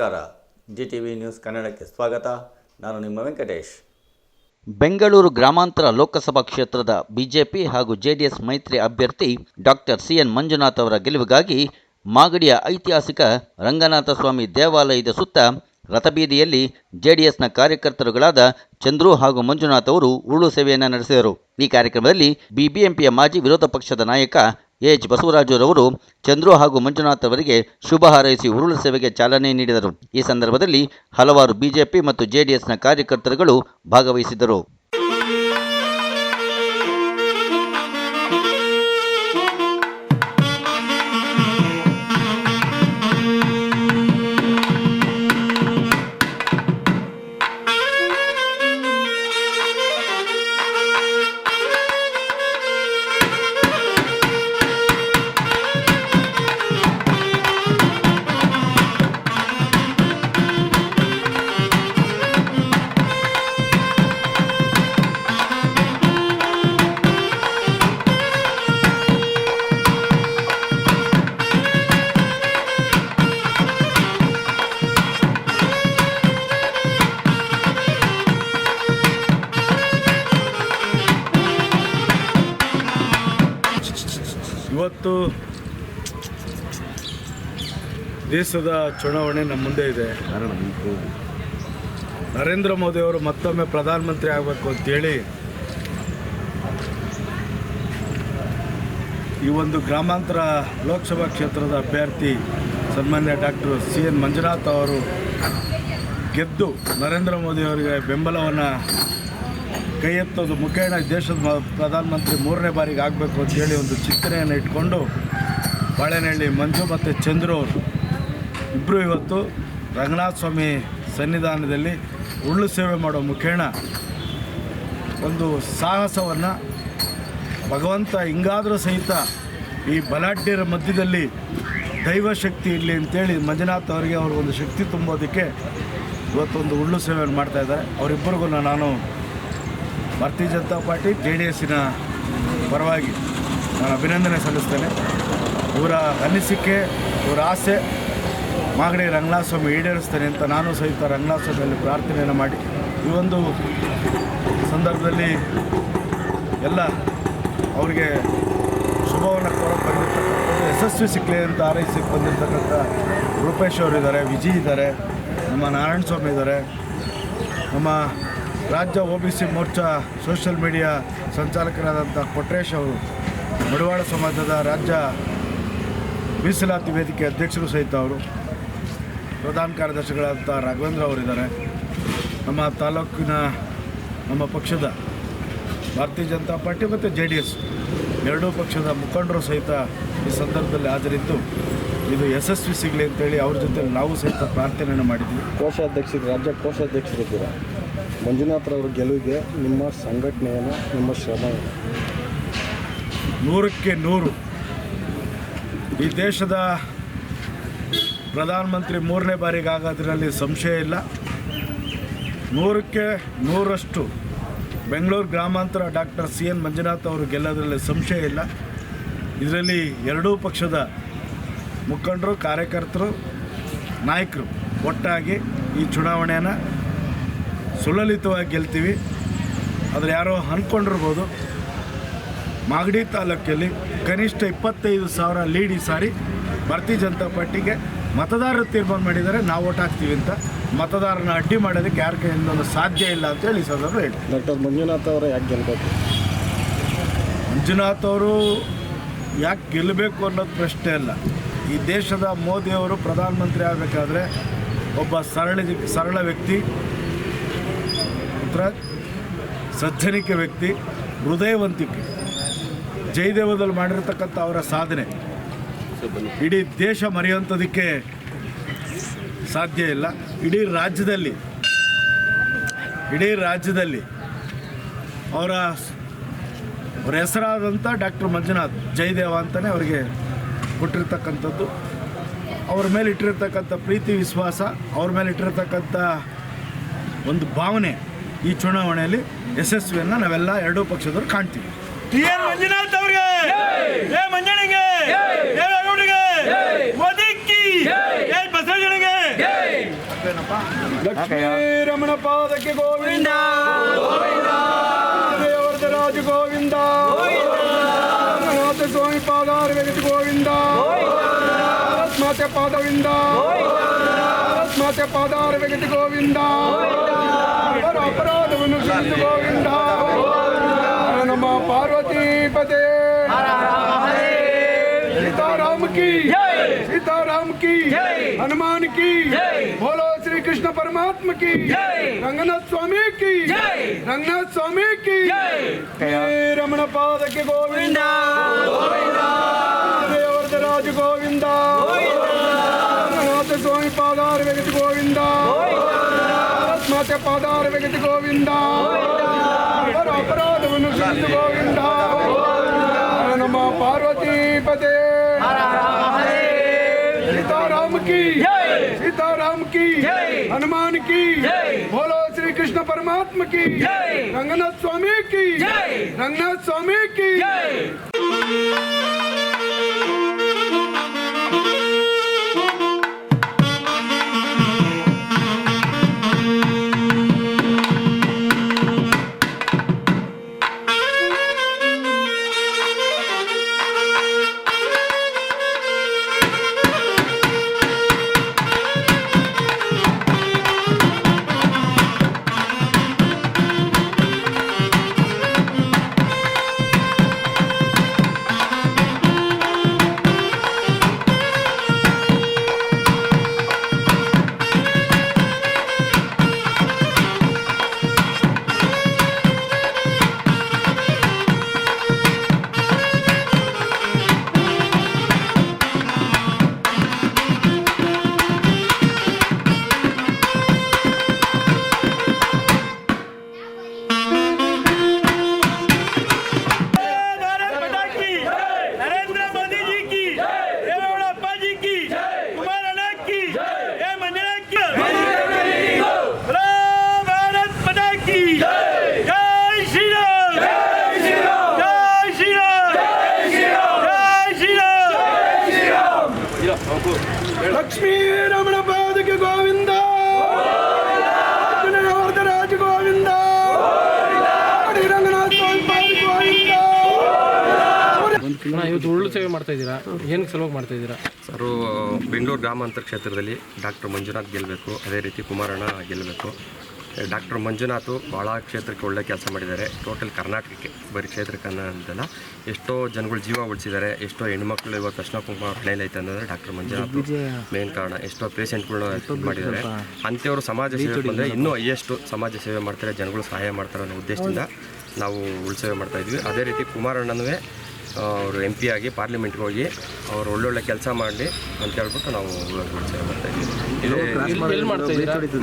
ನಮಸ್ಕಾರ. G T V news ಕನ್ನಡಕ್ಕೆ ಸ್ವಾಗತ. ನಾನು ನಿಮ್ಮ ವೆಂಕಟೇಶ್. ಬೆಂಗಳೂರು ಗ್ರಾಮಾಂತರ ಲೋಕಸಭಾ ಕ್ಷೇತ್ರದ ಬಿಜೆಪಿ ಹಾಗೂ ಜೆಡಿಎಸ್ ಮೈತ್ರಿ ಅಭ್ಯರ್ಥಿ ಡಾಕ್ಟರ್ ಸಿಎನ್ ಮಂಜುನಾಥ್ ಅವರ ಗೆಲುವಿಗಾಗಿ ಮಾಗಡಿಯ ಐತಿಹಾಸಿಕ ರಂಗನಾಥ ಸ್ವಾಮಿ ದೇವಾಲಯದ ಸುತ್ತ ರಥಬೀದಿಯಲ್ಲಿ ಜೆಡಿಎಸ್ನ ಕಾರ್ಯಕರ್ತರುಗಳಾದ ಚಂದ್ರು ಹಾಗೂ ಮಂಜುನಾಥ್ ಅವರು ಉರುಳು ಸೇವೆಯನ್ನು ನಡೆಸಿದರು. ಈ ಕಾರ್ಯಕ್ರಮದಲ್ಲಿ ಬಿಬಿಎಂಪಿಯ ಮಾಜಿ ವಿರೋಧ ಪಕ್ಷದ ನಾಯಕ ಎಚ್ ಬಸವರಾಜುರವರು ಚಂದ್ರು ಹಾಗೂ ಮಂಜುನಾಥ್ ಅವರಿಗೆ ಶುಭ ಹಾರೈಸಿ ಉರುಳು ಸೇವೆಗೆ ಚಾಲನೆ ನೀಡಿದರು. ಈ ಸಂದರ್ಭದಲ್ಲಿ ಹಲವಾರು ಬಿಜೆಪಿ ಮತ್ತು ಜೆಡಿಎಸ್ನ ಕಾರ್ಯಕರ್ತರುಗಳು ಭಾಗವಹಿಸಿದ್ದರು. ಇವತ್ತು ದೇಶದ ಚುನಾವಣೆ ನಮ್ಮ ಮುಂದೆ ಇದೆ. ನರೇಂದ್ರ ಮೋದಿ ಅವರು ಮತ್ತೊಮ್ಮೆ ಪ್ರಧಾನಮಂತ್ರಿ ಆಗಬೇಕು ಅಂತೇಳಿ ಈ ಒಂದು ಗ್ರಾಮಾಂತರ ಲೋಕಸಭಾ ಕ್ಷೇತ್ರದ ಅಭ್ಯರ್ಥಿ ಸನ್ಮಾನ್ಯ ಡಾಕ್ಟರ್ ಸಿ ಎನ್ ಮಂಜುನಾಥ್ ಅವರು ಗೆದ್ದು ನರೇಂದ್ರ ಮೋದಿ ಅವರಿಗೆ ಬೆಂಬಲವನ್ನು ಕೈ ಎತ್ತೋದು ಮುಖೇಣ ದೇಶದ ಪ್ರಧಾನಮಂತ್ರಿ ಮೂರನೇ ಬಾರಿಗೆ ಆಗಬೇಕು ಅಂತೇಳಿ ಒಂದು ಚಿಂತನೆಯನ್ನು ಇಟ್ಕೊಂಡು ಬಾಳೆನಹಳ್ಳಿ ಮಂಜು ಮತ್ತು ಚಂದ್ರು ಅವರು ಇಬ್ಬರು ಇವತ್ತು ರಂಗನಾಥ ಸ್ವಾಮಿ ಸನ್ನಿಧಾನದಲ್ಲಿ ಉರುಳು ಸೇವೆ ಮಾಡೋ ಮುಖೇಣ ಒಂದು ಸಾಹಸವನ್ನು ಭಗವಂತ ಹಿಂಗಾದರೂ ಸಹಿತ ಈ ಬಲಾಢ್ಯರ ಮಧ್ಯದಲ್ಲಿ ದೈವ ಶಕ್ತಿ ಇರಲಿ ಅಂತೇಳಿ ಮಂಜುನಾಥ್ ಅವರಿಗೆ ಅವ್ರಿಗೊಂದು ಶಕ್ತಿ ತುಂಬೋದಕ್ಕೆ ಇವತ್ತೊಂದು ಉಳ್ಳು ಸೇವೆಯನ್ನು ಮಾಡ್ತಾಯಿದ್ದಾರೆ ಅವರಿಬ್ಬರಿಗೂ ನಾನು Bharatiya Janata party J D ಎಸ್ಸಿನ ಪರವಾಗಿ ನಾನು ಅಭಿನಂದನೆ ಸಲ್ಲಿಸ್ತೇನೆ. ಇವರ ಅನಿಸಿಕೆ ಇವರ ಆಸೆ ಮಾಗಡಿ ರಂಗನಾಥ ಸ್ವಾಮಿ ಈಡೇರಿಸ್ತೇನೆ ಅಂತ ನಾನು ಸಹಿತ ರಂಗನಾಥ ಸ್ವಾಮಿಯಲ್ಲಿ ಪ್ರಾರ್ಥನೆಯನ್ನು ಮಾಡಿ, ಈ ಒಂದು ಸಂದರ್ಭದಲ್ಲಿ ಎಲ್ಲ ಅವರಿಗೆ ಶುಭವನ್ನು ಕೋರಕ್ಕೆ ಯಶಸ್ವಿ ಸಿಕ್ಕಲಿ ಅಂತ ಆರೈಸಿ ಬಂದಿರತಕ್ಕಂಥ ರೂಪೇಶ್ ಅವರಿದ್ದಾರೆ ವಿಜಯ್ ಇದ್ದಾರೆ, ನಮ್ಮ ನಾರಾಯಣ ಸ್ವಾಮಿ ಇದ್ದಾರೆ, ನಮ್ಮ ರಾಜ್ಯ O B C morcha social media ಸಂಚಾಲಕರಾದಂಥ Kotresh ಅವರು ಮಡಿವಾಳ ಸಮಾಜದ ರಾಜ್ಯ ಮೀಸಲಾತಿ ವೇದಿಕೆ ಅಧ್ಯಕ್ಷರು ಸಹಿತ ಅವರು ಪ್ರಧಾನ ಕಾರ್ಯದರ್ಶಿಗಳಾದಂಥ ರಾಘವೇಂದ್ರ ಅವರಿದ್ದಾರೆ. ನಮ್ಮ ತಾಲೂಕಿನ ನಮ್ಮ ಪಕ್ಷದ ಭಾರತೀಯ ಜನತಾ ಪಾರ್ಟಿ ಮತ್ತು ಜೆ ಡಿ ಎಸ್ ಎರಡೂ ಪಕ್ಷದ ಮುಖಂಡರು ಸಹಿತ ಈ ಸಂದರ್ಭದಲ್ಲಿ ಹಾಜರಿದ್ದು ಇದು ಯಶಸ್ವಿ ಸಿಗಲಿ ಅಂತೇಳಿ ಅವ್ರ ಜೊತೆ ನಾವು ಸಹಿತ ಪ್ರಾರ್ಥನೆಯನ್ನು ಮಾಡಿದ್ವಿ. ಕೋಶಾಧ್ಯಕ್ಷರು, ರಾಜ್ಯ ಕೋಶಾಧ್ಯಕ್ಷರಿದ್ದೀರಾ ಮಂಜುನಾಥ್ರವ್ರ ಗೆಲುವಿಗೆ ನಿಮ್ಮ ಸಂಘಟನೆಯನ್ನು, ನಿಮ್ಮ ಶ್ರಮ? ನೂರಕ್ಕೆ ನೂರು. ಈ ದೇಶದ ಪ್ರಧಾನಮಂತ್ರಿ ಮೂರನೇ ಬಾರಿಗೆ ಆಗೋದ್ರಲ್ಲಿ ಸಂಶಯ ಇಲ್ಲ. ನೂರಕ್ಕೆ ನೂರಷ್ಟು ಬೆಂಗಳೂರು ಗ್ರಾಮಾಂತರ ಡಾಕ್ಟರ್ ಸಿ ಎನ್ ಮಂಜುನಾಥ್ ಅವರು ಗೆಲ್ಲೋದ್ರಲ್ಲಿ ಸಂಶಯ ಇಲ್ಲ. ಇದರಲ್ಲಿ ಎರಡೂ ಪಕ್ಷದ ಮುಖಂಡರು, ಕಾರ್ಯಕರ್ತರು, ನಾಯಕರು ಒಟ್ಟಾಗಿ ಈ ಚುನಾವಣೆಯನ್ನು ಸುಲಲಿತವಾಗಿ ಗೆಲ್ತೀವಿ. ಆದರೆ ಯಾರೋ ಅಂದ್ಕೊಂಡಿರ್ಬೋದು ಮಾಗಡಿ ತಾಲೂಕಲ್ಲಿ ಕನಿಷ್ಠ ಇಪ್ಪತ್ತೈದು ಸಾವಿರ ಲೀಡ್ ಈ ಸಾರಿ ಭಾರತೀಯ ಜನತಾ ಪಾರ್ಟಿಗೆ ಮತದಾರರು ತೀರ್ಮಾನ ಮಾಡಿದರೆ ನಾವು ಓಟ್ ಹಾಕ್ತೀವಿ ಅಂತ ಮತದಾರನ ಅಡ್ಡಿ ಮಾಡೋದಕ್ಕೆ ಯಾರ ಕೈಯಿಂದಲೂ ಸಾಧ್ಯ ಇಲ್ಲ ಅಂತೇಳಿ ಸರ್ ಸಂದರ್ಭ ಹೇಳಿ ಡಾಕ್ಟರ್ ಮಂಜುನಾಥ್ ಅವರ ಯಾಕೆ ಗೆಲ್ಬೇಕು? ಮಂಜುನಾಥ್ ಅವರು ಯಾಕೆ ಗೆಲ್ಲಬೇಕು ಅನ್ನೋದು ಪ್ರಶ್ನೆ ಅಲ್ಲ. ಈ ದೇಶದ ಮೋದಿಯವರು ಪ್ರಧಾನಮಂತ್ರಿ ಆಗಬೇಕಾದ್ರೆ ಒಬ್ಬ ಸರಳ ಸರಳ ವ್ಯಕ್ತಿ ನಂತರ ಸಜ್ಜನಿಕೆ ವ್ಯಕ್ತಿ, ಹೃದಯವಂತಿಕೆ. ಜಯದೇವದಲ್ಲಿ ಮಾಡಿರತಕ್ಕಂಥ ಅವರ ಸಾಧನೆ. ಇಡೀ ದೇಶ ಮರೆಯುವಂಥದಕ್ಕೆ ಸಾಧ್ಯ ಇಲ್ಲ. ಇಡೀ ರಾಜ್ಯದಲ್ಲಿ ಇಡೀ ರಾಜ್ಯದಲ್ಲಿ ಅವರ ಅವರ ಹೆಸರಾದಂಥ ಡಾಕ್ಟರ್ ಮಂಜುನಾಥ್ ಜಯದೇವ ಅಂತಲೇ ಅವರಿಗೆ ಕೊಟ್ಟಿರ್ತಕ್ಕಂಥದ್ದು. ಅವ್ರ ಮೇಲೆ ಇಟ್ಟಿರ್ತಕ್ಕಂಥ ಪ್ರೀತಿ, ವಿಶ್ವಾಸ, ಅವ್ರ ಮೇಲೆ ಇಟ್ಟಿರ್ತಕ್ಕಂಥ ಒಂದು ಭಾವನೆ ಈ ಚುನಾವಣೆಯಲ್ಲಿ ಯಶಸ್ವಿಯನ್ನು ನಾವೆಲ್ಲ ಎರಡೂ ಪಕ್ಷದವರು ಕಾಣ್ತೀವಿ. ಟಿ ಎನ್ ಮಂಜುನಾಥ್ ಅವ್ರಿಗೆ! ಬಸವಣ್ಣಗೆ ಲಕ್ಷ್ಮೀ ರಮಣ ಪಾದಕ್ಕೆ ಗೋವಿಂದ! ಗೋವಿಂದ! ಸ್ವಾಮಿ ಪಾದಾರ ವೆಗತಿ ಗೋವಿಂದ! ಮಾತೆ ಪಾದವಿಂದ! ದಾಸೆ ಪಾದಾರ ವೆಂಕಟ ಗೋವಿಂದ ಅಪರಾಧವನ್ನು ಶ್ರೀ ಗೋವಿಂದ ನಮ್ಮ ಪಾರ್ವತಿ ಪದೇ సీతారాం కి సీతారాం కి హనుమాన్కి బోలో శ్రీ కృష్ణ పరమాత్మ కి రంగనాథ్ స్వామి కి రంగనాథ్ స్వామి కి రమణ పాదకి గోవింద. గోవింద. రాజు గోవింద గోవింద. పద్మావతి స్వామి పాదారు వెగటి గోవిందా. పద్మావతి పాదారు వెగటి గోవిందా. అపరాధమును గోవిందా. నమ పార్వతీపతే. సీతారాం కి సీతారాం కి హనుమాన్కి బోలో శ్రీ కృష్ణ పరమాత్మ కి రంగనాథ్ స్వామి కి రంగనాథ్ స్వామి కి ಅಣ್ಣ ಇವತ್ತು ಉರುಳು ಸೇವೆ ಮಾಡ್ತಾ ಇದ್ದೀರಾ? ಏನಕ್ಕೆ ಸಲುವಾಗಿ ಮಾಡ್ತಾ ಇದ್ದೀರಾ? ಸರ್ ಬೆಂಗಳೂರು ಗ್ರಾಮಾಂತರ ಕ್ಷೇತ್ರದಲ್ಲಿ ಡಾಕ್ಟರ್ ಮಂಜುನಾಥ್ ಗೆಲ್ಲಬೇಕು. ಅದೇ ರೀತಿ ಕುಮಾರಣ್ಣ ಗೆಲ್ಲಬೇಕು. ಡಾಕ್ಟರ್ ಮಂಜುನಾಥ್ ಭಾಳ ಕ್ಷೇತ್ರಕ್ಕೆ ಒಳ್ಳೆ ಕೆಲಸ ಮಾಡಿದ್ದಾರೆ. ಟೋಟಲ್ ಕರ್ನಾಟಕಕ್ಕೆ ಬರೀ ಕ್ಷೇತ್ರಕ್ಕೆ ಅಂತಲ್ಲ. ಎಷ್ಟೋ ಜನಗಳು ಜೀವ ಉಳಿಸಿದ್ದಾರೆ. ಎಷ್ಟೋ ಹೆಣ್ಮಕ್ಳು ಇವಾಗ ಕೃಷ್ಣ ಕುಮಾರ್ ಹಣೆಯಲ್ಲಿ ಐತೆ ಅಂದರೆ ಡಾಕ್ಟರ್ ಮಂಜುನಾಥ್ ಮೇನ್ ಕಾರಣ. ಎಷ್ಟೋ ಪೇಷಂಟ್ಗಳನ್ನ ಮಾಡಿದ್ದಾರೆ. ಅಂಥವ್ರು ಸಮಾಜ ಸೇವೆ ಬಂದರೆ ಇನ್ನೂ ಹೈಯೆಸ್ಟು ಸಮಾಜ ಸೇವೆ ಮಾಡ್ತಾರೆ. ಜನಗಳು ಸಹಾಯ ಮಾಡ್ತಾರೆ ಅನ್ನೋ ಉದ್ದೇಶದಿಂದ ನಾವು ಉಳ್ಸೇವೆ ಮಾಡ್ತಾ ಇದ್ವಿ. ಅದೇ ರೀತಿ ಕುಮಾರಣ್ಣನೂ ಅವರು ಎಂ ಪಿ ಆಗಿ ಪಾರ್ಲಿಮೆಂಟ್ಗೆ ಹೋಗಿ ಅವ್ರು ಒಳ್ಳೊಳ್ಳೆ ಕೆಲಸ ಮಾಡಲಿ ಅಂತ ಹೇಳ್ಬಿಟ್ಟು ನಾವು ಸೇವೆ ಮಾಡ್ತಾ ಇದ್ದೀವಿ. ಇದು ಎಲ್ಲಿ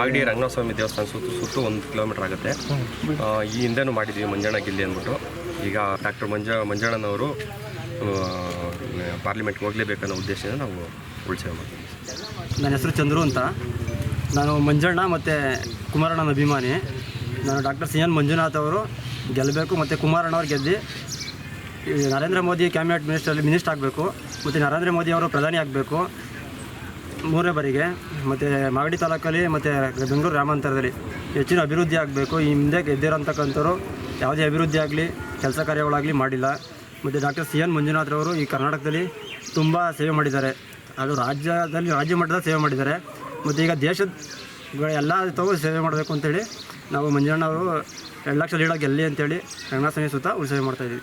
ಮಾಗಡಿ ರಂಗನಾಥಸ್ವಾಮಿ ದೇವಸ್ಥಾನ ಸುತ್ತ ಸುತ್ತ ಒಂದು ಕಿಲೋಮೀಟರ್ ಆಗುತ್ತೆ. ಈ ಹಿಂದೆನೂ ಮಾಡಿದ್ವಿ ಮಂಜಣ್ಣ ಗಿಲ್ಲಿ ಅಂದ್ಬಿಟ್ಟು. ಈಗ ಡಾಕ್ಟರ್ ಮಂಜ ಮಂಜಣ್ಣನವರು ಪಾರ್ಲಿಮೆಂಟ್ಗೆ ಹೋಗಲೇಬೇಕನ್ನೋ ಉದ್ದೇಶದಿಂದ ನಾವು ಉಳಿಸೇವೆ ಮಾಡ್ತೀವಿ. ನನ್ನ ಹೆಸರು ಚಂದ್ರು ಅಂತ. ನಾನು ಮಂಜಣ್ಣ ಮತ್ತು ಕುಮಾರಣ್ಣನ ಅಭಿಮಾನಿ. ನಾನು ಡಾಕ್ಟರ್ ಸಿ ಎನ್ ಮಂಜುನಾಥ್ ಅವರು ಗೆಲ್ಲಬೇಕು ಮತ್ತು ಕುಮಾರಣ್ಣವ್ರು ಗೆದ್ದು Narendra Modi cabinet minister minister ಆಗಬೇಕು, ಮತ್ತು ನರೇಂದ್ರ ಮೋದಿ ಅವರು ಪ್ರಧಾನಿ ಆಗಬೇಕು, ಮೂರನೇ ಬಾರಿಗೆ, ಮತ್ತು ಮಾಗಡಿ ತಾಲೂಕಲ್ಲಿ, ಮತ್ತು ಬೆಂಗಳೂರು ಗ್ರಾಮಾಂತರದಲ್ಲಿ ಹೆಚ್ಚಿನ ಅಭಿವೃದ್ಧಿ ಆಗಬೇಕು. ಈ ಹಿಂದೆ ಗೆದ್ದಿರೋಂತಕ್ಕಂಥವ್ರು ಯಾವುದೇ ಅಭಿವೃದ್ಧಿ ಆಗಲಿ, ಕೆಲಸ ಕಾರ್ಯಗಳಾಗಲಿ ಮಾಡಿಲ್ಲ. ಮತ್ತು ಡಾಕ್ಟರ್ ಸಿ ಎನ್ ಮಂಜುನಾಥ್ರವರು ಈ ಕರ್ನಾಟಕದಲ್ಲಿ ತುಂಬ ಸೇವೆ ಮಾಡಿದ್ದಾರೆ. ಅದು ರಾಜ್ಯದಲ್ಲಿ ರಾಜ್ಯ ಮಟ್ಟದ ಸೇವೆ ಮಾಡಿದ್ದಾರೆ. ಮತ್ತು ಈಗ ದೇಶದ ಎಲ್ಲ ತಗೋ ಸೇವೆ ಮಾಡಬೇಕು ಅಂತೇಳಿ ನಾವು ಮಂಜುನಾಥ್ ಅವರು ಎರಡು ಲಕ್ಷ ಲೀಡಾಗಿ ಗೆಲ್ಲಿ ಅಂತೇಳಿ ರಂಗನಾಥ ಸುತ್ತ ಸೇವೆ ಮಾಡ್ತಾಯಿದ್ದೀವಿ